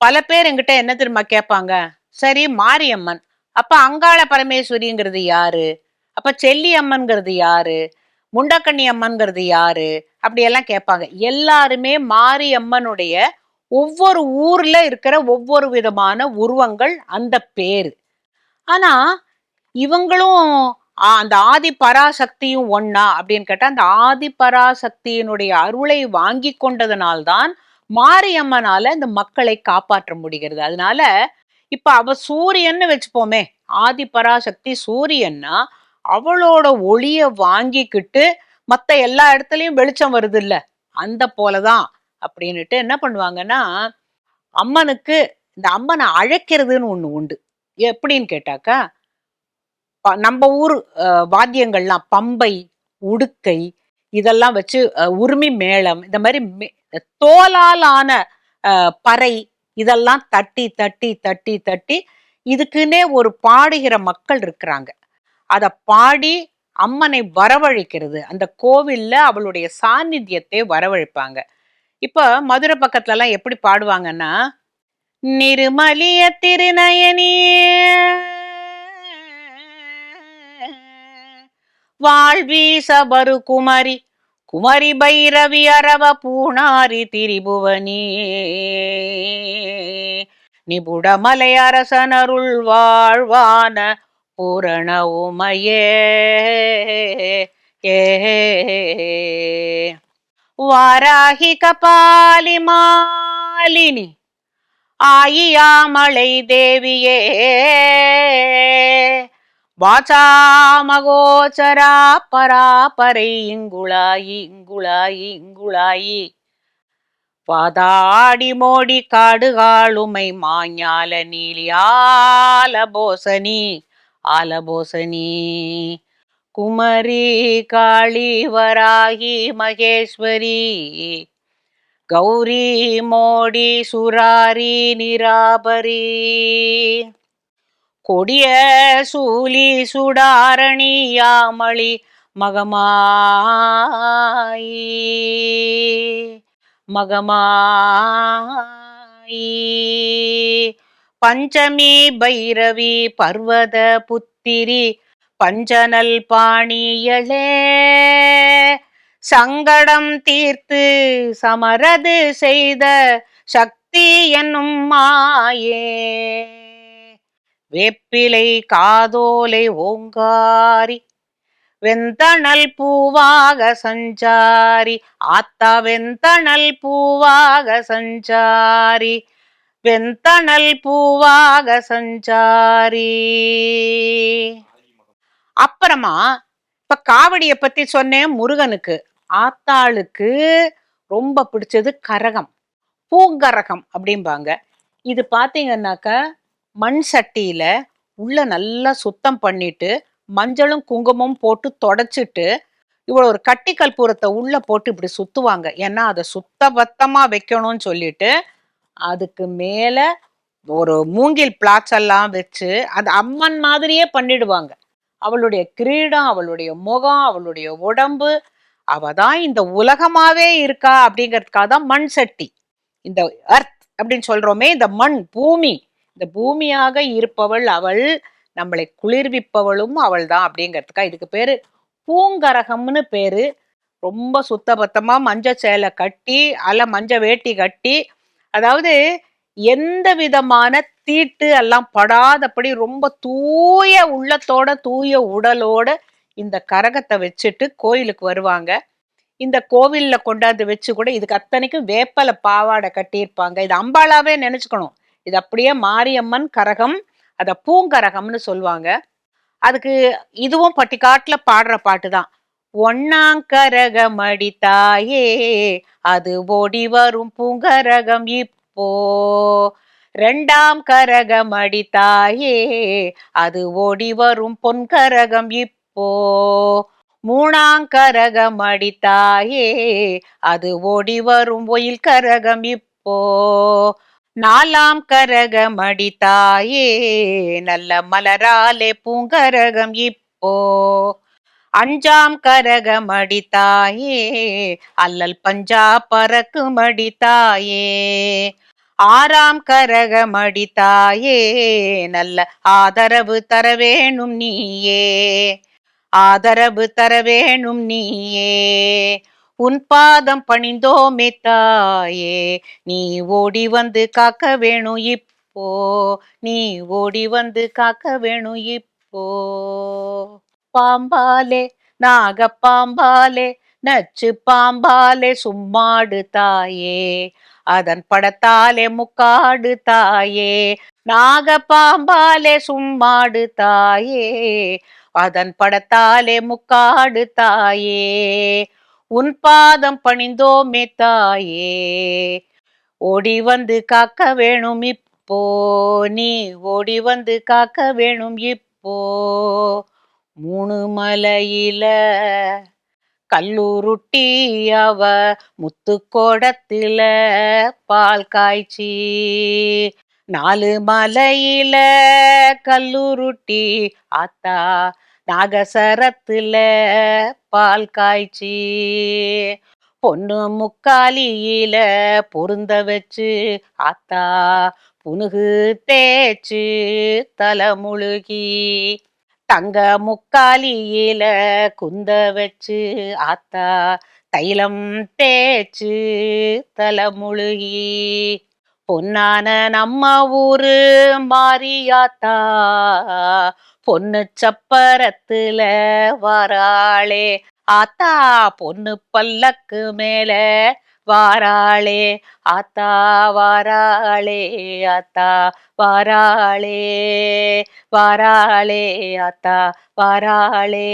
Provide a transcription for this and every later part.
பல பேர் எங்கிட்ட என்ன தெரியுமா கேட்பாங்க? சரி மாரியம்மன். அப்ப அங்காள பரமேஸ்வரிங்கிறது யாரு? அப்ப செல்லி அம்மன்கிறது யாரு? முண்டக்கண்ணி அம்மன்கிறது யாரு? அப்படியெல்லாம் கேட்பாங்க. எல்லாருமே மாரியம்மனுடைய ஒவ்வொரு ஊர்ல இருக்கிற ஒவ்வொரு விதமான உருவங்கள் அந்த பேர். ஆனா இவங்களும் அந்த ஆதி பராசக்தியும் ஒன்னா அப்படின்னு கேட்டா அந்த ஆதி பராசக்தியினுடைய அருளை வாங்கி கொண்டதனால்தான் மாரியம்மனால இந்த மக்களை காப்பாற்ற முடிகிறது. அதனால இப்ப அவ சூரியன்னு வச்சுப்போமே ஆதி பராசக்தி சூரியன்னா அவளோட ஒளிய வாங்கிக்கிட்டு மத்த எல்லா இடத்துலயும் வெளிச்சம் வருது இல்ல அந்த போலதான் அப்படின்னுட்டு என்ன பண்ணுவாங்கன்னா அம்மனுக்கு இந்த அம்மனை அழைக்கிறதுன்னு ஒண்ணு உண்டு. எப்படின்னு கேட்டாக்கா நம்ம ஊர் வாத்தியங்கள்லாம் பம்பை உடுக்கை இதெல்லாம் வச்சு உரிமை மேளம் இந்த மாதிரி மே- தோலால் ஆன அஹ், பறை இதெல்லாம் தட்டி தட்டி தட்டி தட்டி இதுக்குன்னே ஒரு பாடுகிற மக்கள் இருக்கிறாங்க. அத பாடி அம்மனை வரவழைக்கிறது. அந்த கோவில்ல அவளுடைய சாநித்தியத்தை வரவழைப்பாங்க. இப்ப மதுரை பக்கத்துல எல்லாம் எப்படி பாடுவாங்கன்னா நிருமலிய திருநயனி வாழ்வீச சபரு குமரி குமரி பைரவி அரவ பூணாரி திரிபுவனி. நிபுடமலை அரசனருள் வாழ்வான பூரண உமையே. ஏ. வாராகி கபாலி மாலினி ஆயியாமலை தேவியே. வாசாமகோச்சரா பராபரை இங்குளாயி இங்குளாயி இங்குளாயி. பாதாடி மோடி காடுகாளுமை மாஞால நீலி ஆலபோசனி ஆலபோசனி குமரி காளி வராகி மகேஸ்வரி கௌரி மோடி சுராரி நிராபரி. கொடிய சூலி சுடாரணியாமளி மகமாயி. மகமாயி. பஞ்சமி பைரவி பர்வத புத்திரி பஞ்சனல் பாணியளே சங்கடம் தீர்த்து சமரது செய்த சக்தி என்னும் மாயே. வேப்பிலை காதோலை ஓங்காரி வெந்தணல் பூவாக சஞ்சாரி ஆத்தா வெந்தணல் பூவாக சஞ்சாரி வெந்தணல் பூவாக சஞ்சாரி. அப்புறமா இப்ப காவடிய பத்தி சொன்னேன் முருகனுக்கு. ஆத்தாளுக்கு ரொம்ப பிடிச்சது கரகம் பூங்கரகம் அப்படிம்பாங்க. இது பாத்தீங்கன்னாக்க மண் சட்டியில உள்ள நல்லா சுத்தம் பண்ணிட்டு மஞ்சளும் குங்குமம் போட்டு தொடச்சிட்டு இவ்வளோ ஒரு கட்டி கற்பூரத்தை உள்ள போட்டு இப்படி சுத்துவாங்க. ஏன்னா அதை சுத்த பத்தமா வைக்கணும்னு சொல்லிட்டு அதுக்கு மேல ஒரு மூங்கில் பிளாட்ஸ் எல்லாம் வச்சு அது அம்மன் மாதிரியே பண்ணிடுவாங்க. அவளுடைய கிரீடம் அவளுடைய முகம் அவளுடைய உடம்பு அவ தான் இந்த உலகமாவே இருக்கா அப்படிங்கிறதுக்காக தான் மண் சட்டி. இந்த அர்த் அப்படின்னு சொல்றோமே இந்த மண் பூமி. இந்த பூமியாக இருப்பவள் அவள் நம்மளை குளிர்விப்பவளும் அவள் தான் அப்படிங்கிறதுக்கா இதுக்கு பேரு பூங்கரகம்னு பேரு. ரொம்ப சுத்தபத்தமா மஞ்ச சேலை கட்டி அல்ல மஞ்ச வேட்டி கட்டி அதாவது எந்த விதமான தீட்டு எல்லாம் படாதபடி ரொம்ப தூய உள்ளத்தோட தூய உடலோட இந்த கரகத்தை வச்சுட்டு கோயிலுக்கு வருவாங்க. இந்த கோவிலில் கொண்டாந்து வச்சு கூட இதுக்கு அத்தனைக்கும் வேப்பலை பாவாடை கட்டியிருப்பாங்க. இது அம்பாலாவே நினச்சிக்கணும். இது அப்படியே மாரியம்மன் கரகம் அதை பூங்கரகம்னு சொல்லுவாங்க. அதுக்கு இதுவும் பட்டிக்காட்டில் பாடுற பாட்டு தான். ஒன்னாங்கரகம் அடித்தாயே அது ஓடி வரும் பூங்கரகம் இப்போ. ரெண்டாம் கரகம் அடித்தாயே அது ஓடி வரும் பொன்கரகம் இப்போ. மூணாங்கரகம் அடித்தாயே அது ஓடி வரும் ஒயில் கரகம் இப்போ. நாலாம் கரகம் அடித்தாயே நல்ல மலராலே பூங்கரகம் இப்போ. அஞ்சாம் கரகம் அடித்தாயே அல்லல் பஞ்சா பறக்கும் அடித்தாயே ஆறாம் கரகம் அடித்தாயே நல்ல ஆதரவு தர வேணும் நீயே. ஆதரவு தர வேணும் நீயே. உன் பாதம் பணிந்தோமே தாயே. நீ ஓடி வந்து காக்க வேணும் இப்போ. நீ ஓடி வந்து காக்க வேணும் இப்போ. பாம்பாலே நாக பாம்பாலே நச்சு பாம்பாலே சும்மாடு தாயே. அதன் படத்தாலே முக்காடு தாயே. நாக பாம்பாலே சும்மாடு தாயே. அதன் படத்தாலே முக்காடு தாயே. உன் பாதம் பணிந்தோமே தாயே. ஓடி வந்து காக்க வேணும் இப்போ. நீ ஓடி வந்து காக்க வேணும் இப்போ. மூணு மலையில கல்லூருட்டி அவ முத்துக்கோடத்தில பால் காய்ச்சி. நாலு மலையில கல்லூருட்டி ஆத்தா நாகசரத்துல பால் காய்ச்சி பொண்ணு முக்காலியில பொருந்த வச்சு ஆத்தா புனுகு தேய்ச்சு தலை முழுகி தங்க முக்காலியில குந்த வச்சு ஆத்தா தைலம் தேய்ச்சு தலை முழுகி. பொன்னான நம்ம ஊரு மாரியாத்தா பொண்ணு சப்பரத்துல வாராளே ஆத்தா பொண்ணு பல்லக்கு மேல வாராளே ஆத்தா வாராளே ஆத்தா வாராளே வாராளே ஆத்தா வாராளே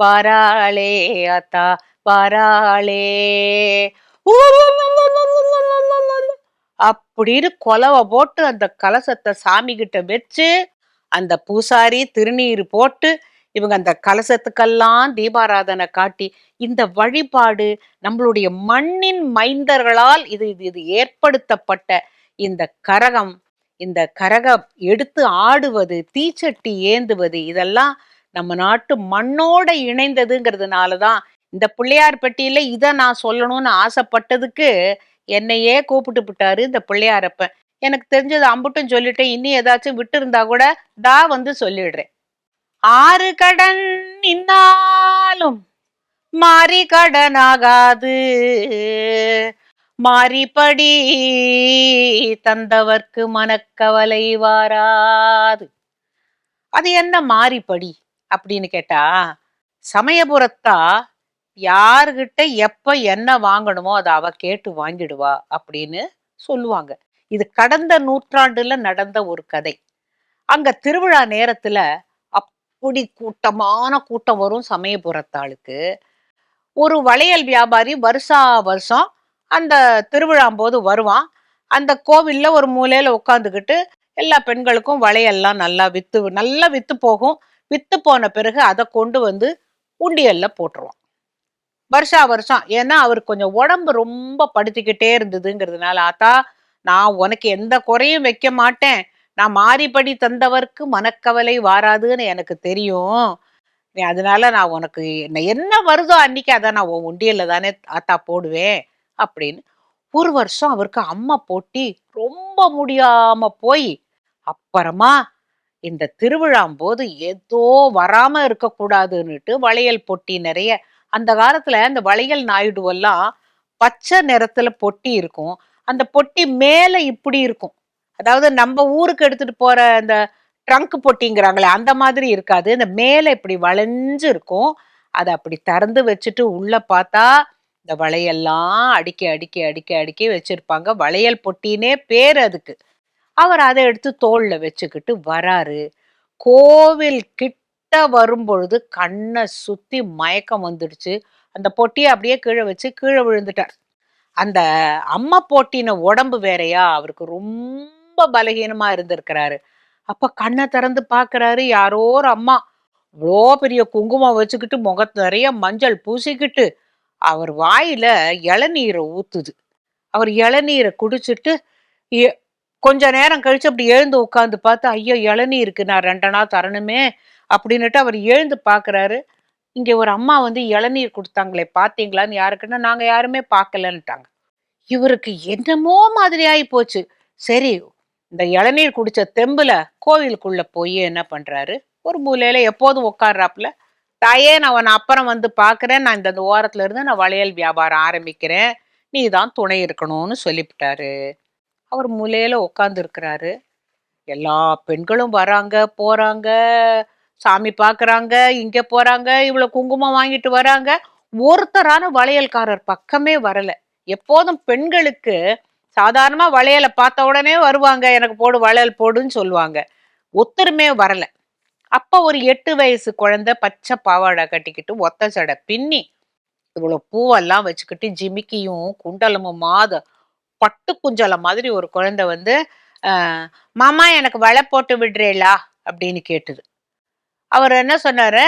வாராளே ஆத்தா வாராளே அப்படின்னு கொலவை போட்டு அந்த கலசத்தை சாமி கிட்ட வச்சு அந்த பூசாரி திருநீர் போட்டு இவங்க அந்த கலசத்துக்கெல்லாம் தீபாராதனை காட்டி இந்த வழிபாடு நம்மளுடைய மண்ணின் மைந்தர்களால் இது இது இது ஏற்படுத்தப்பட்ட இந்த கரகம் இந்த கரகம் எடுத்து ஆடுவது தீச்சட்டி ஏந்துவது இதெல்லாம் நம்ம நாட்டு மண்ணோட இணைந்ததுங்கிறதுனால தான் இந்த பிள்ளையார் பட்டியல இதை நான் சொல்லணும்னு ஆசைப்பட்டதுக்கு என்னையே கூப்பிட்டு விட்டாரு இந்த பிள்ளையாரப்பன். எனக்கு தெரிஞ்சது அம்புட்டும் சொல்லிட்டேன். இனி ஏதாச்சும் விட்டு இருந்தா கூட டா வந்து சொல்லிடுறேன். ஆறு கடன் இன்னாலும் மாறி கடனாகாது. மாறிப்படி தந்தவர்க்கு மனக்கவலை வாராது. அது என்ன மாறிப்படி அப்படின்னு கேட்டா சமயபுரத்தா யாருகிட்ட எப்ப என்ன வாங்கணுமோ அதை அவ கேட்டு வாங்கிடுவா அப்படின்னு சொல்லுவாங்க. இது கடந்த நூற்றாண்டுல நடந்த ஒரு கதை. அங்க திருவிழா நேரத்துல அப்படி கூட்டமான கூட்டம் வரும் சமயபுரத்தாளுக்கு. ஒரு வளையல் வியாபாரி வருஷா வருஷம் அந்த திருவிழாம்போது வருவான். அந்த கோவில்ல ஒரு மூலையில உட்காந்துக்கிட்டு எல்லா பெண்களுக்கும் வளையல்லாம் நல்லா வித்து நல்லா வித்து போகும். வித்து போன பிறகு அதை கொண்டு வந்து உண்டியல்ல போட்டுருவான். வருஷா வருஷம். ஏன்னா அவருக்கு கொஞ்சம் உடம்பு ரொம்ப படுத்திக்கிட்டே இருந்ததுங்கிறதுனால ஆத்தா நான் உனக்கு எந்த குறையும் வைக்க மாட்டேன். நான் மாறிப்படி தந்தவர்க்கு மனக்கவலை வாராதுன்னு எனக்கு தெரியும். நீ அதனால நான் உனக்கு என்ன என்ன வருதோ அன்னைக்கு அதை நான் உன் உண்டியல்ல தானே ஆத்தா போடுவேன் அப்படின்னு ஒரு வருஷம் அவருக்கு அம்மா போட்டி ரொம்ப முடியாம போய் அப்புறமா இந்த திருவிழாம் போது ஏதோ வராம இருக்கக்கூடாதுன்னுட்டு வளையல் பொட்டி நிறைய அந்த காலத்துல அந்த வளையல் நாயுடுவெல்லாம் பச்சை நிறத்துல பொட்டி இருக்கும். அந்த பொட்டி மேலே இப்படி இருக்கும். அதாவது நம்ம ஊருக்கு எடுத்துட்டு போற அந்த ட்ரங்க் பொட்டிங்கிறாங்களே அந்த மாதிரி இருக்காது. இந்த மேலே இப்படி வளைஞ்சு இருக்கும். அதை அப்படி திறந்து வச்சுட்டு உள்ள பார்த்தா இந்த வளையெல்லாம் அடிக்க அடிக்க அடிக்க அடுக்கி வச்சிருப்பாங்க. வளையல் பொட்டினே பேர் அதுக்கு. அவர் அதை எடுத்து தோல்ல வச்சுக்கிட்டு வராரு. கோவில் கிட்ட வரும்பொழுது கண்ணை சுத்தி மயக்கம் வந்துடுச்சு. அந்த பொட்டியை அப்படியே கீழே வச்சு கீழே விழுந்துட்டார். அந்த அம்மா போட்டின உடம்பு வேறையா? அவருக்கு ரொம்ப பலகீனமா இருந்திருக்கிறாரு. அப்ப கண்ணை திறந்து பாக்குறாரு யாரோ ஒரு அம்மா. இவ்வளோ பெரிய குங்குமம் வச்சுக்கிட்டு முகத்து நிறைய மஞ்சள் பூசிக்கிட்டு அவர் வாயில இளநீரை ஊத்துது. அவர் இளநீரை குடிச்சிட்டு எ- கொஞ்ச நேரம் கழிச்சு அப்படி எழுந்து உட்காந்து பார்த்து ஐயோ இளநீருக்கு நான் ரெண்டனா தரணுமே? அப்படின்னுட்டு அவர் எழுந்து பார்க்குறாரு இங்க ஒரு அம்மா வந்து இளநீர் கொடுத்தாங்களே பாத்தீங்களான்னு யாருக்குன்னா நாங்க யாருமே பார்க்கலன்ட்டாங்க இவருக்கு என்னமோ மாதிரி ஆகி போச்சு சரி இந்த இளநீர் குடிச்ச தெம்புல கோவிலுக்குள்ள போய் என்ன பண்றாரு? ஒரு மூலையில எப்போதும் உட்கார்றாப்புல. தாயே நான் உன்னை அப்புறம் வந்து பாக்குறேன். நான் இந்த ஓரத்துல இருந்து நான் வளையல் வியாபாரம் ஆரம்பிக்கிறேன். நீ தான் துணை இருக்கணும்னு சொல்லிவிட்டாரு. அவர் மூலையில உட்கார்ந்து இருக்கிறாரு எல்லா பெண்களும் வராங்க போறாங்க. சாமி பார்க்குறாங்க இங்கே போகிறாங்க இவ்வளோ குங்குமம் வாங்கிட்டு வராங்க. ஒருத்தரான வளையல்காரர் பக்கமே வரலை. எப்போதும் பெண்களுக்கு சாதாரணமாக வளையலை பார்த்த உடனே வருவாங்க எனக்கு போடு வளையல் போடுன்னு சொல்லுவாங்க. ஒத்தருமே வரலை. அப்போ ஒரு எட்டு வயசு குழந்தை பச்சை பாவாடை கட்டிக்கிட்டு ஒத்த சடை பின்னி இவ்வளோ பூவெல்லாம் வச்சுக்கிட்டு ஜிமிக்கியும் குண்டலமும் மாத பட்டு குஞ்சலம் மாதிரி ஒரு குழந்தை வந்து மாமா எனக்கு வலை போட்டு விடுறேளா அப்படின்னு கேட்டுது. அவர் என்ன சொன்னாரு?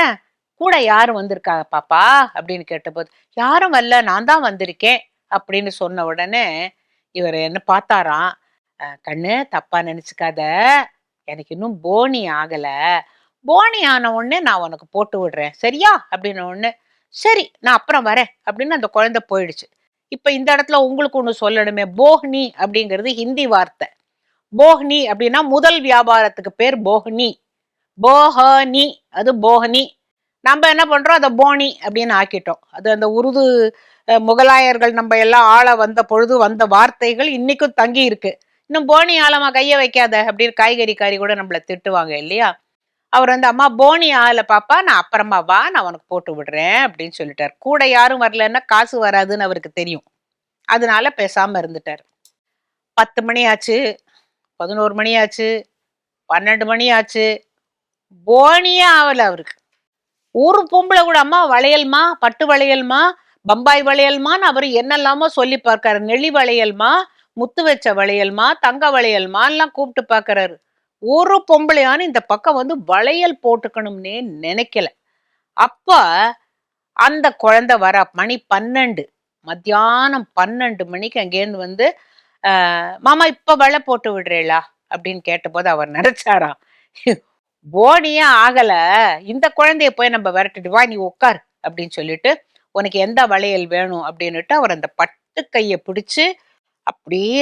கூட யாரும் வந்திருக்கா பாப்பா? அப்படின்னு கேட்டபோது யாரும் வரல நான் தான் வந்திருக்கேன். அப்படின்னு சொன்ன உடனே இவர் என்ன பார்த்தாராம். கண்ணு தப்பா நினைச்சுக்காத. எனக்கு இன்னும் போனி ஆகல. போனி ஆன உடனே நான் உனக்கு போட்டு விடுறேன். சரியா? அப்படின்ன உடனே சரி நான் அப்புறம் வரேன். அப்படின்னு அந்த குழந்தை போயிடுச்சு. இப்ப இந்த இடத்துல உங்களுக்கு ஒன்று சொல்லணுமே. போஹ்னி அப்படிங்கிறது ஹிந்தி வார்த்தை. போஹ்னி அப்படின்னா முதல் வியாபாரத்துக்கு பேர் போஹ்னி. போஹனி. அது போஹனி. நம்ம என்ன பண்றோம்? அதை போனி அப்படின்னு ஆக்கிட்டோம். அது அந்த உருது முகலாயர்கள் நம்ம எல்லாம் ஆள வந்த பொழுது வந்த வார்த்தைகள் இன்னைக்கும் தங்கி இருக்கு. இன்னும் போனி ஆழமா கையை வைக்காத அப்படின்னு காய்கறிக்காரி கூட நம்மளை திட்டுவாங்க இல்லையா? அவர் வந்து அம்மா போனி ஆள பாப்பா நான் அப்புறமா வா நான் உனக்கு போட்டு விடுறேன் அப்படின்னு சொல்லிட்டார். கூட யாரும் வரலன்னா காசு வராதுன்னு அவருக்கு தெரியும். அதனால பேசாம இருந்துட்டார். பத்து மணி ஆச்சு பதினோரு மணி ஆச்சு பன்னெண்டு மணி ஆச்சு போனியே ஆகல அவருக்கு. ஒரு பொம்பளை கூட அம்மா வளையல்மா பட்டு வளையல்மா பம்பாய் வளையல்மான்னு அவர் என்னெல்லாமோ சொல்லி பார்க்காரு. நெளி வளையல்மா முத்து வச்ச வளையல்மா தங்க வளையல்மா எல்லாம் கூப்பிட்டு பார்க்கறாரு. ஒரு பொம்பளையான இந்த பக்கம் வந்து வளையல் போட்டுக்கணும்னே நினைக்கல. அப்போ அந்த குழந்தை வர மணி பன்னெண்டு. மத்தியானம் பன்னெண்டு மணிக்கு அங்கேருந்து வந்து மாமா இப்போ வலை போட்டு விடுறேளா? அப்படின்னு கேட்டபோது அவர் நினைச்சாராம். போனியே ஆகல. இந்த குழந்தைய போய் நம்ம விரட்டிட்டு வா நீ உட்கார் அப்படின்னு சொல்லிட்டு உனக்கு எந்த வளையல் வேணும் அப்படின்னுட்டு அவர் அந்த பட்டு கையை பிடிச்சு அப்படியே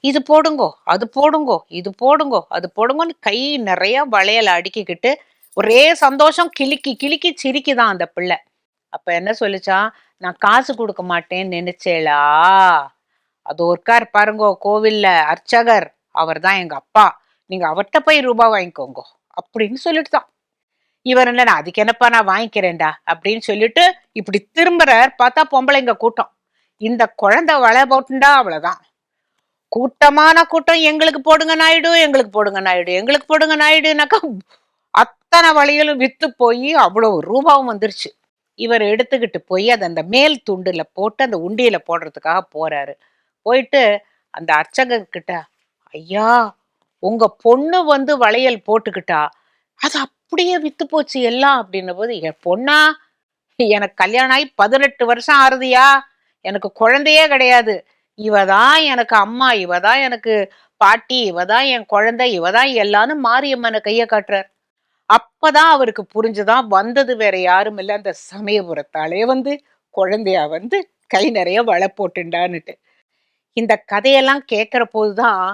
இது போடுங்கோ அது போடுங்கோ இது போடுங்கோ அது போடுங்கோன்னு கை நிறைய வளையல் அடுக்கிக்கிட்டு ஒரே சந்தோஷம் கிளிக்கி கிளிக்கி சிரிக்குதான் அந்த பிள்ளை. அப்ப என்ன சொல்லிச்சான் நான் காசு கொடுக்க மாட்டேன்னு நினைச்சேலா அது ஒருக்கார் பாருங்கோ கோவில்ல அர்ச்சகர் அவர் தான் எங்க அப்பா. நீங்க அவர்கிட்ட போய் ரூபாய் வாங்கிக்கோங்க. அப்படின்னு சொல்லிட்டு இவர் என்ன "நான் அதுக்கு என்னப்பா நான் வாங்கிக்கிறேன்டா? அப்படின்னு சொல்லிட்டு இப்படி திரும்புறார். பார்த்தா பொம்பளைங்க கூட்டம். இந்த குழந்தை வளை போட்டுண்டா அவ்வளவுதான். கூட்டமான கூட்டம் எங்களுக்கு போடுங்க நாயுடு எங்களுக்கு போடுங்க நாயுடு எங்களுக்கு போடுங்க நாயுடுனாக்கா அத்தனை வழிகளும் வித்து போய் அவ்வளவு ரூபாவும் வந்துருச்சு. இவர் எடுத்துக்கிட்டு போய் அதை அந்த மேல் துண்டுல போட்டு அந்த உண்டியில போடுறதுக்காக போறாரு. போயிட்டு அந்த அர்ச்சகர்கிட்ட ஐயா உங்க பொண்ணு வந்து வளையல் போட்டுக்கிட்டா அது அப்படியே வித்து போச்சு எல்லாம் அப்படின்ன போது என் பொண்ணா எனக்கு கல்யாணம் ஆகி பதினெட்டு வருஷம் ஆறுதியா? எனக்கு குழந்தையே கிடையாது. இவ தான் எனக்கு அம்மா இவ தான் எனக்கு பாட்டி இவ தான் என் குழந்தை இவ தான் எல்லாரும் மாரியம்மனை கைய காட்டுறார். அப்பதான் அவருக்கு புரிஞ்சுதான் வந்தது வேற யாரும் இல்ல. அந்த சமயபுரத்தாலே வந்து குழந்தையா வந்து கை நிறைய வளை போட்டுண்டான்னுட்டு. இந்த கதையெல்லாம் கேட்கிற போதுதான்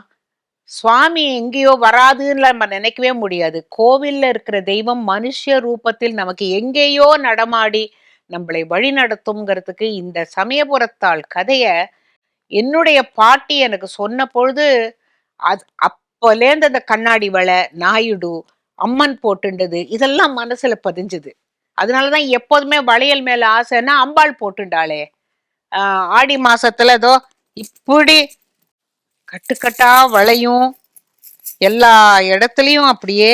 சுவாமி எங்கேயோ வராதுன்னு நம்ம நினைக்கவே முடியாது. கோவில்ல இருக்கிற தெய்வம் மனுஷ ரூபத்தில் நமக்கு எங்கேயோ நடமாடி நம்மளை வழி நடத்துங்கிறதுக்கு இந்த சமயபுரத்தாள் கதைய என்னுடைய பாட்டி எனக்கு சொன்ன பொழுது அது அப்போலேருந்து அந்த கண்ணாடி வலை நாயுடு அம்மன் போட்டுண்டது இதெல்லாம் மனசுல பதிஞ்சுது. அதனாலதான் எப்போதுமே வளையல் மேல ஆசைன்னா அம்பாள் போட்டுண்டாளே. ஆடி மாசத்துல ஏதோ இப்படி கட்டுக்கட்டா வளையும். எல்லா இடத்துலையும் அப்படியே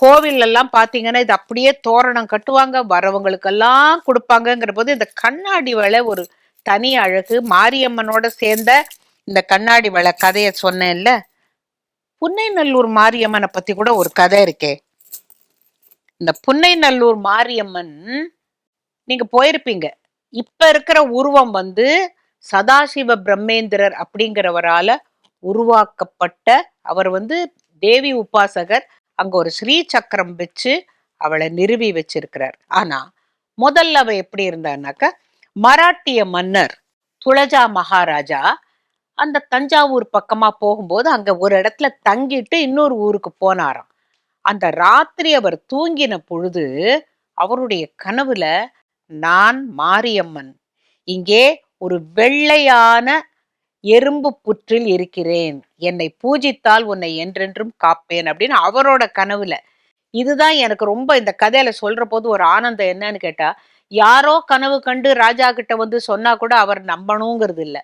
கோவில் எல்லாம் பாத்தீங்கன்னா இது அப்படியே தோரணம் கட்டுவாங்க. வரவங்களுக்கெல்லாம் கொடுப்பாங்கங்கிற போது இந்த கண்ணாடி வளை ஒரு தனி அழகு. மாரியம்மனோட சேர்ந்த இந்த கண்ணாடி வளை கதையை சொன்னேன்ல. புன்னைநல்லூர் மாரியம்மனை பத்தி கூட ஒரு கதை இருக்கே. இந்த புன்னைநல்லூர் மாரியம்மன் நீங்க போயிருப்பீங்க. இப்ப இருக்கிற உருவம் வந்து சதாசிவ பிரம்மேந்திரர் அப்படிங்கிறவரால உருவாக்கப்பட்ட அவர் வந்து தேவி உபாசகர் அங்க ஒரு ஸ்ரீ சக்கரம் வச்சு அவளை நிறுவி வச்சிருக்கிறார். ஆனா முதல்ல அவ எப்படி இருந்தான்னாக்க மராட்டிய மன்னர் துளஜா மகாராஜா அந்த தஞ்சாவூர் பக்கமா போகும்போது அங்க ஒரு இடத்துல தங்கிட்டு இன்னொரு ஊருக்கு போனாராம். அந்த ராத்திரி அவர் தூங்கின பொழுது அவருடைய கனவுல நான் மாரியம்மன் இங்கே ஒரு வெள்ளையான எறும்பு புற்றில் இருக்கிறேன். என்னை பூஜித்தால் உன்னை என்றென்றும் காப்பேன் அப்படின்னு அவரோட கனவுல. இதுதான் எனக்கு ரொம்ப இந்த கதையில சொல்ற போது ஒரு ஆனந்தம் என்னன்னு கேட்டா யாரோ கனவு கண்டு ராஜா கிட்ட வந்து சொன்னா கூட அவர் நம்பணுங்கிறது இல்ல.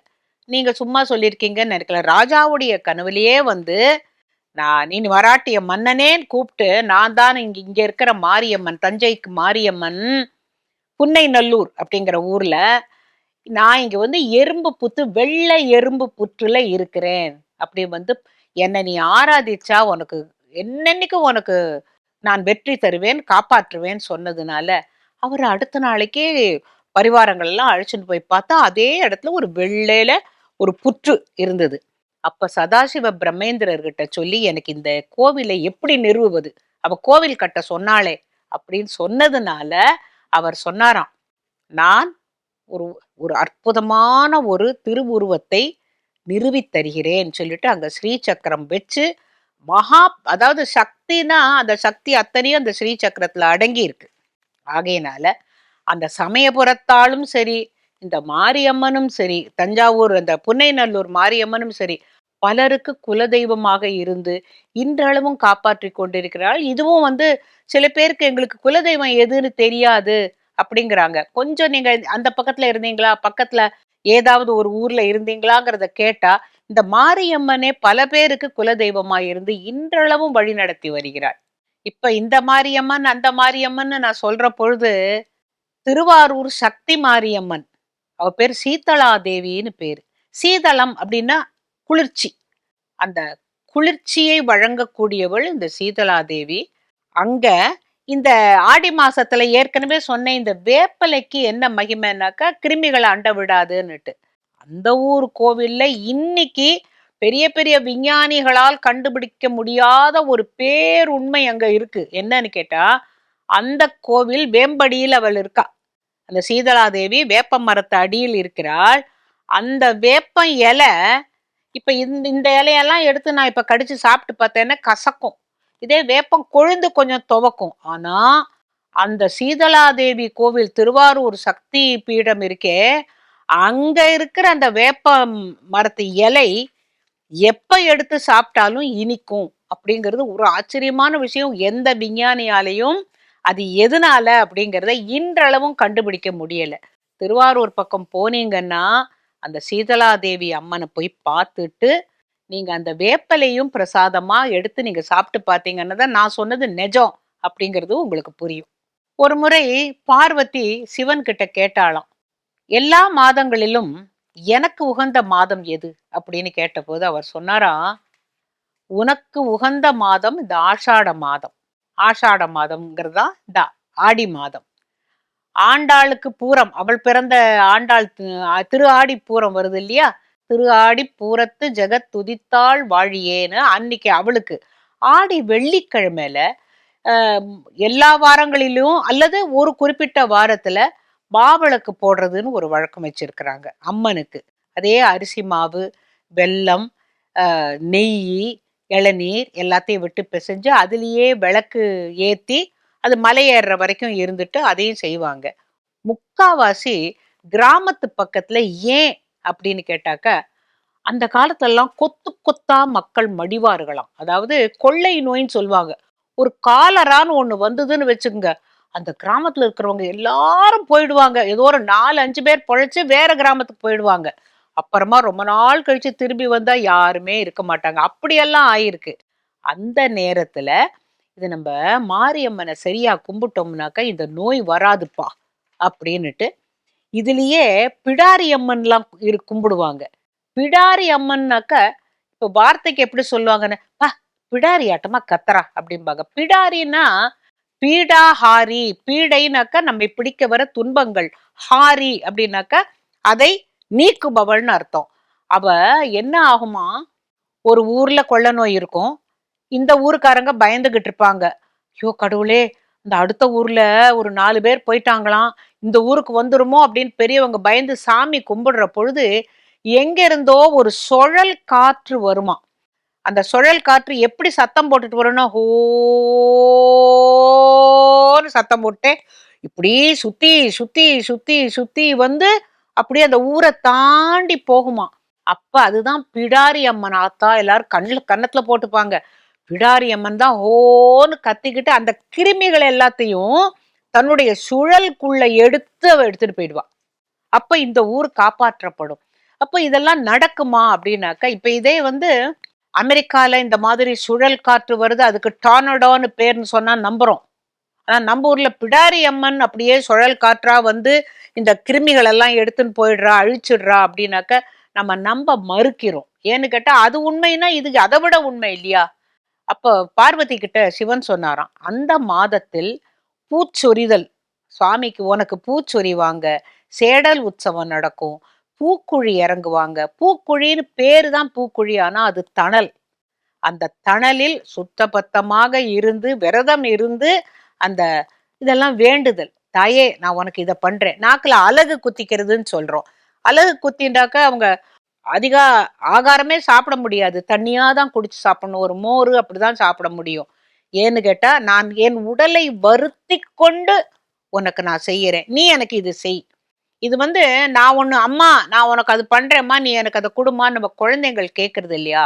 நீங்க சும்மா சொல்லியிருக்கீங்கன்னு நினைக்கல. ராஜாவுடைய கனவுலயே வந்து நான் நீ வராட்டிய மன்னனேன்னு கூப்பிட்டு நான் தான் இங்க இங்க இருக்கிற மாரியம்மன் தஞ்சைக்கு மாரியம்மன் புன்னை நல்லூர் அப்படிங்கிற ஊர்ல நான் இங்கே வந்து எறும்பு புத்து வெள்ளை எறும்பு புற்றுல இருக்கிறேன். அப்படி வந்து என்னை நீ ஆராதிச்சா உனக்கு என்னன்னைக்கு உனக்கு நான் வெற்றி தருவேன் காப்பாற்றுவேன் சொன்னதுனால அவர் அடுத்த நாளைக்கே பரிவாரங்கள் எல்லாம் அழைச்சிட்டு போய் பார்த்தா அதே இடத்துல ஒரு வெள்ளையில ஒரு புற்று இருந்தது. அப்ப சதாசிவ பிரம்மேந்திரர்கிட்ட சொல்லி எனக்கு இந்த கோவிலை எப்படி நிறுவுவது? அவ கோவில் கட்ட சொன்னாளே அப்படின்னு சொன்னதுனால அவர் சொன்னாராம் நான் ஒரு ஒரு அற்புதமான ஒரு திருவுருவத்தை நிறுவித்தருகிறேன் சொல்லிட்டு அங்க ஸ்ரீ சக்கரம் வச்சு மகா அதாவது சக்தினா அந்த சக்தி அத்தனையும் அந்த ஸ்ரீ சக்கரத்துல அடங்கி இருக்கு ஆகையினால அந்த சமயபுரத்தாலும் சரி இந்த மாரியம்மனும் சரி தஞ்சாவூர் அந்த புன்னைநல்லூர் மாரியம்மனும் சரி பலருக்கு குலதெய்வமாக இருந்து இன்றளவும் காப்பாற்றி கொண்டிருக்கிறாள் இதுவும் வந்து சில பேருக்கு எங்களுக்கு குலதெய்வம் எதுன்னு தெரியாது. அப்படிங்கிறாங்க. கொஞ்சம் நீங்க அந்த பக்கத்துல இருந்தீங்களா? பக்கத்துல ஏதாவது ஒரு ஊர்ல இருந்தீங்களாங்கிறத கேட்டா இந்த மாரியம்மனே பல பேருக்கு குலதெய்வமா இருந்து இன்றளவும் வழி நடத்தி வருகிறாள். இப்ப இந்த மாரியம்மன் அந்த மாரியம்மன் நான் சொல்ற பொழுது திருவாரூர் சக்தி மாரியம்மன். அவ பேர் சீதளா தேவின்னு பேரு. சீதளம் அப்படின்னா குளிர்ச்சி. அந்த குளிர்ச்சியை வழங்கக்கூடியவள் இந்த சீதளா தேவி. அங்க இந்த ஆடி மாசத்துல ஏற்கனவே சொன்ன இந்த வேப்பலைக்கு என்ன மகிமைனாக்கா கிருமிகளை அண்ட விடாதுன்னுட்டு. அந்த ஊர் கோவில்ல இன்னைக்கு பெரிய பெரிய விஞ்ஞானிகளால் கண்டுபிடிக்க முடியாத ஒரு பேருண்மை அங்க இருக்கு. என்னன்னு கேட்டா அந்த கோவில் வேம்படியில் அவள் இருக்கா. அந்த சீதளாதேவி வேப்ப மரத்து அடியில் இருக்கிறாள். அந்த வேப்பம் இலை இப்ப இந்த இந்த இலையெல்லாம் எடுத்து நான் இப்ப கடிச்சு சாப்பிட்டு பார்த்தேன்னா கசக்கும். இதே வேப்பம் கொழுந்து கொஞ்சம் துவக்கும். ஆனா அந்த சீதலாதேவி கோவில் திருவாரூர் சக்தி பீடம் இருக்கே அங்க இருக்கிற அந்த வேப்ப மரத்து இலை எப்ப எடுத்து சாப்பிட்டாலும் இனிக்கும் அப்படிங்கிறது ஒரு ஆச்சரியமான விஷயம். எந்த விஞ்ஞானியாலையும் அது எதனால அப்படிங்கிறத இன்றளவும் கண்டுபிடிக்க முடியல. திருவாரூர் பக்கம் போனீங்கன்னா அந்த சீதலாதேவி அம்மனை போய் பார்த்துட்டு நீங்க அந்த வேப்பலையும் பிரசாதமா எடுத்து நீங்க சாப்பிட்டு பார்த்தீங்கன்னு தான் நான் சொன்னது நெஜம் அப்படிங்கிறது உங்களுக்கு புரியும். ஒரு முறை பார்வதி சிவன் கிட்ட கேட்டாளாம் எல்லா மாதங்களிலும் எனக்கு உகந்த மாதம் எது? அப்படின்னு கேட்டபோது அவர் சொன்னாரா உனக்கு உகந்த மாதம் இந்த ஆஷாட மாதம். ஆஷாட மாதம்ங்கிறதா? இந்த ஆடி மாதம். ஆண்டாளுக்கு பூரம் அவள் பிறந்த ஆண்டாள் திரு ஆடி பூரம் வருது இல்லையா? திரு ஆடி பூரத்து ஜெகத் துதித்தாள் வாழியேன்னு அன்னைக்கு அவளுக்கு. ஆடி வெள்ளிக்கிழமையில எல்லா வாரங்களிலும் அல்லது ஒரு குறிப்பிட்ட வாரத்துல மாவிளக்கு போடுறதுன்னு ஒரு வழக்கம் வச்சிருக்கிறாங்க அம்மனுக்கு. அதே அரிசி மாவு வெல்லம் நெய் இளநீர் எல்லாத்தையும் விட்டு பிசைஞ்சு அதுலேயே விளக்கு ஏற்றி அது மலை ஏறுற வரைக்கும் இருந்துட்டு அதையும் செய்வாங்க. முக்காவாசி கிராமத்து பக்கத்தில் ஏன் அப்படின்னு கேட்டாக்க அந்த காலத்துலலாம் கொத்து கொத்தா மக்கள் மடிவார்களாம். அதாவது கொள்ளை நோயின்னு சொல்லுவாங்க. ஒரு காலரான்னு ஒன்று வந்ததுன்னு வச்சுக்கோங்க. அந்த கிராமத்தில் இருக்கிறவங்க எல்லாரும் போயிடுவாங்க. ஏதோ ஒரு நாலு அஞ்சு பேர் பொழைச்சி வேற கிராமத்துக்கு போயிடுவாங்க. அப்புறமா ரொம்ப நாள் கழிச்சு திரும்பி வந்தால் யாருமே இருக்க மாட்டாங்க. அப்படியெல்லாம் ஆயிருக்கு. அந்த நேரத்தில் இது நம்ம மாரியம்மனை சரியாக கும்பிட்டோம்னாக்கா இந்த நோய் வராதுப்பா. அப்படின்னுட்டு இதுலயே பிடாரி அம்மன்லாம் இரு கும்பிடுவாங்க. பிடாரி அம்மன்னாக்க இப்போ வார்த்தைக்கு எப்படி சொல்லுவாங்கன்னு பா பிடாரி ஆட்டமா கத்தரா அப்படிம்பாங்க. பிடாரின்னா பீடா ஹாரி நம்மை பிடிக்க வர துன்பங்கள். ஹாரி அப்படின்னாக்க அதை நீக்குபவள்னு அர்த்தம். அவ என்ன ஆகுமா? ஒரு ஊர்ல கொள்ள நோய் இருக்கும். இந்த ஊருக்காரங்க பயந்துகிட்டு இருப்பாங்க. ஐயோ கடவுளே இந்த அடுத்த ஊர்ல ஒரு நாலு பேர் போயிட்டாங்களாம். இந்த ஊருக்கு வந்துருமோ அப்படின்னு பெரியவங்க பயந்து சாமி கும்பிடுற பொழுது எங்கிருந்தோ ஒரு சுழல் காற்று வருமா அந்த சுழல் காற்று எப்படி சத்தம் போட்டுட்டு வரும்னா ஹோன்னு சத்தம் போட்டு இப்படி சுத்தி சுத்தி சுத்தி சுத்தி வந்து அப்படியே அந்த ஊரை தாண்டி போகுமா அப்ப அதுதான் பிடாரி அம்மன் ஆத்தா எல்லாரும் கண்ணில் கன்னத்துல போட்டுப்பாங்க. பிடாரி அம்மன் தான் ஹோன்னு கத்திக்கிட்டு அந்த கிருமிகள் எல்லாத்தையும் தன்னுடைய சுழலுக்குள்ள எடுத்து அவ எடுத்துட்டு போயிடுவா. அப்ப இந்த ஊர் காப்பாற்றப்படும். அப்ப இதெல்லாம் நடக்குமா அப்படின்னாக்கா இப்ப இதே வந்து அமெரிக்கால இந்த மாதிரி சுழல் காற்று வருது அதுக்கு டானடோன்னு பேர்னு சொன்னா நம்புறோம். ஆனா நம்ம ஊர்ல பிடாரி அம்மன் அப்படியே சுழல் காற்றா வந்து இந்த கிருமிகள் எல்லாம் எடுத்துன்னு போயிடுறா அழிச்சிடுறா அப்படின்னாக்க நம்ம நம்ப மறுக்கிறோம். ஏன்னு கேட்டா அது உண்மைன்னா இது அதை விட உண்மை இல்லையா? அப்போ பார்வதி கிட்ட சிவன் சொன்னாராம் அந்த மாதத்தில் பூச்சொரிதல். சுவாமிக்கு உனக்கு பூச்சொரிவாங்க சேடல் உற்சவம் நடக்கும். பூக்குழி இறங்குவாங்க. பூக்குழின்னு பேரு தான் பூக்குழி ஆனா அது தணல். அந்த தணலில் சுத்தபத்தமாக இருந்து விரதம் இருந்து அந்த இதெல்லாம் வேண்டுதல். தாயே நான் உனக்கு இதை பண்றேன். நாக்கில் அழகு குத்திக்கிறதுன்னு சொல்றோம். அழகு குத்தின்றாக்க அவங்க அதிக ஆகாரமே சாப்பிட முடியாது. தண்ணியாக தான் குடிச்சு சாப்பிடணும். ஒரு மோர் அப்படிதான் சாப்பிட முடியும். ஏன்னு கேட்டா நான் என் உடலை வருத்தி கொண்டு உனக்கு நான் செய்யறேன் நீ எனக்கு இது செய். இது வந்து நான் ஒன்று அம்மா நான் உனக்கு அது பண்றேம்மா நீ எனக்கு அதை கொடுமா நம்ம குழந்தைங்கள் கேட்கறது இல்லையா?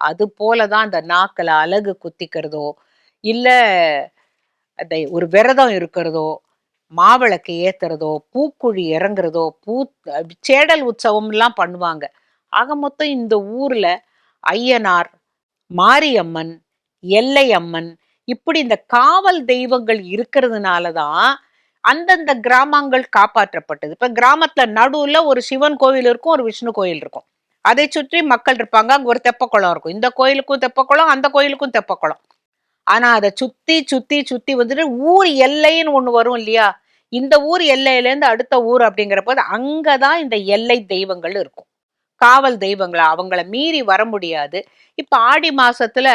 அது போலதான் அந்த நாக்கில் அழகு குத்திக்கிறதோ இல்ல அந்த ஒரு விரதம் இருக்கிறதோ மாவிளக்கு ஏத்துறதோ பூக்குழி இறங்குறதோ பூ சேடல் உற்சவம்லாம் பண்ணுவாங்க. ஆக மொத்தம் இந்த ஊர்ல ஐயனார் மாரியம்மன் எல்லை அம்மன் இப்படி இந்த காவல் தெய்வங்கள் இருக்கிறதுனால தான் அந்தந்த கிராமங்கள் காப்பாற்றப்பட்டது. இப்ப கிராமத்துல நடுவுல ஒரு சிவன் கோவில் இருக்கும் ஒரு விஷ்ணு கோயில் இருக்கும். அதை சுற்றி மக்கள் இருப்பாங்க. அங்க ஒரு தெப்பக்குளம் இருக்கும். இந்த கோயிலுக்கும் தெப்பக்குளம் அந்த கோயிலுக்கும் தெப்பக்குளம் ஆனா அதை சுத்தி சுத்தி சுத்தி வந்துட்டு ஊர் எல்லைன்னு ஒண்ணு வரும் இல்லையா? இந்த ஊர் எல்லையிலேருந்து அடுத்த ஊர் அப்படிங்கிற போது அங்கதான் இந்த எல்லை தெய்வங்கள் இருக்கும். காவல் தெய்வங்களா? அவங்கள மீறி வர முடியாது. இப்ப ஆடி மாசத்துல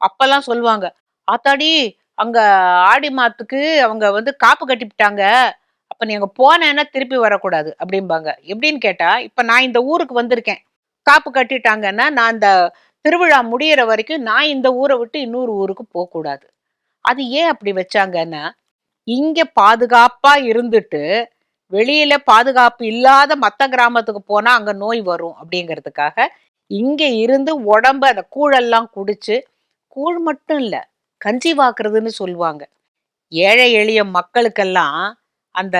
அப்பெல்லாம் சொல்லுவாங்க ஆத்தாடி அங்க ஆடி மாத்துக்கு அவங்க வந்து காப்பு கட்டிவிட்டாங்க அப்ப நீ அங்க போனேன்னா திருப்பி வரக்கூடாது அப்படிம்பாங்க. எப்படின்னு கேட்டா இப்ப நான் இந்த ஊருக்கு வந்திருக்கேன். காப்பு கட்டிட்டாங்கன்னா நான் இந்த திருவிழா முடியிற வரைக்கும் நான் இந்த ஊரை விட்டு இன்னொரு ஊருக்கு போகக்கூடாது. அது ஏன் அப்படி வச்சாங்கன்னா இங்க பாதுகாப்பா இருந்துட்டு வெளியில பாதுகாப்பு இல்லாத மற்ற கிராமத்துக்கு போனா அங்க நோய் வரும் அப்படிங்கிறதுக்காக இங்க இருந்து உடம்ப அந்த கூழெல்லாம் குடிச்சு கூழ் மட்டும் இல்லை கஞ்சி வாக்குறதுன்னு சொல்லுவாங்க. ஏழை எளிய மக்களுக்கெல்லாம் அந்த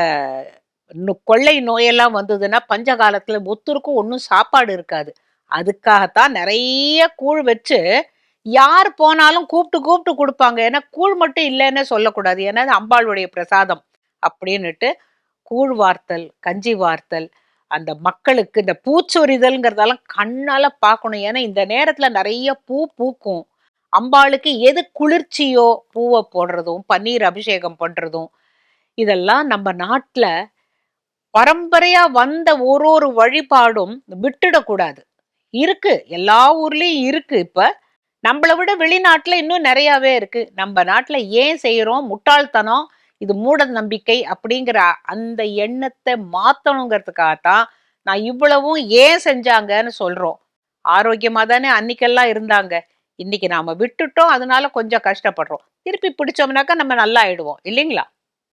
கொள்ளை நோயெல்லாம் வந்ததுன்னா பஞ்ச காலத்தில் ஒத்துருக்கும் ஒன்றும் சாப்பாடு இருக்காது. அதுக்காகத்தான் நிறைய கூழ் வச்சு யார் போனாலும் கூப்பிட்டு கூப்பிட்டு கொடுப்பாங்க. ஏன்னா கூழ் மட்டும் இல்லைன்னு சொல்லக்கூடாது. ஏன்னா அது அம்பாளுடைய பிரசாதம் அப்படின்னுட்டு கூழ் வார்த்தல் கஞ்சி வார்த்தல் அந்த மக்களுக்கு இந்த பூச்சொரிதல்ங்கிறதெல்லாம் கண்ணால் பார்க்கணும். ஏன்னா இந்த நேரத்தில் நிறைய பூ பூக்கும். அம்பாளுக்கு எது குளிர்ச்சியோ பூவை போடுறதும் பன்னீர் அபிஷேகம் பண்றதும் இதெல்லாம் நம்ம நாட்டுல பரம்பரையா வந்த ஒரு ஒரு வழிபாடும் விட்டுடக்கூடாது. இருக்கு. எல்லா ஊர்லயும் இருக்கு இப்ப. நம்மளை விட வெளிநாட்டுல இன்னும் நிறையாவே இருக்கு. நம்ம நாட்டுல ஏன் செய்யறோம் முட்டாள்தனம் இது மூட நம்பிக்கை அப்படிங்கிற அந்த எண்ணத்தை மாத்தணுங்கிறதுக்காகத்தான் நான் இவ்வளவும் ஏன் செஞ்சாங்கன்னு சொல்றோம். ஆரோக்கியமா தானே அன்னைக்கெல்லாம் இருந்தாங்க. இன்னைக்கு நாம விட்டுட்டோம் அதனால கொஞ்சம் கஷ்டப்படுறோம். திருப்பி பிடிச்சோம்னாக்கா நம்ம நல்லா ஆயிடுவோம் இல்லைங்களா?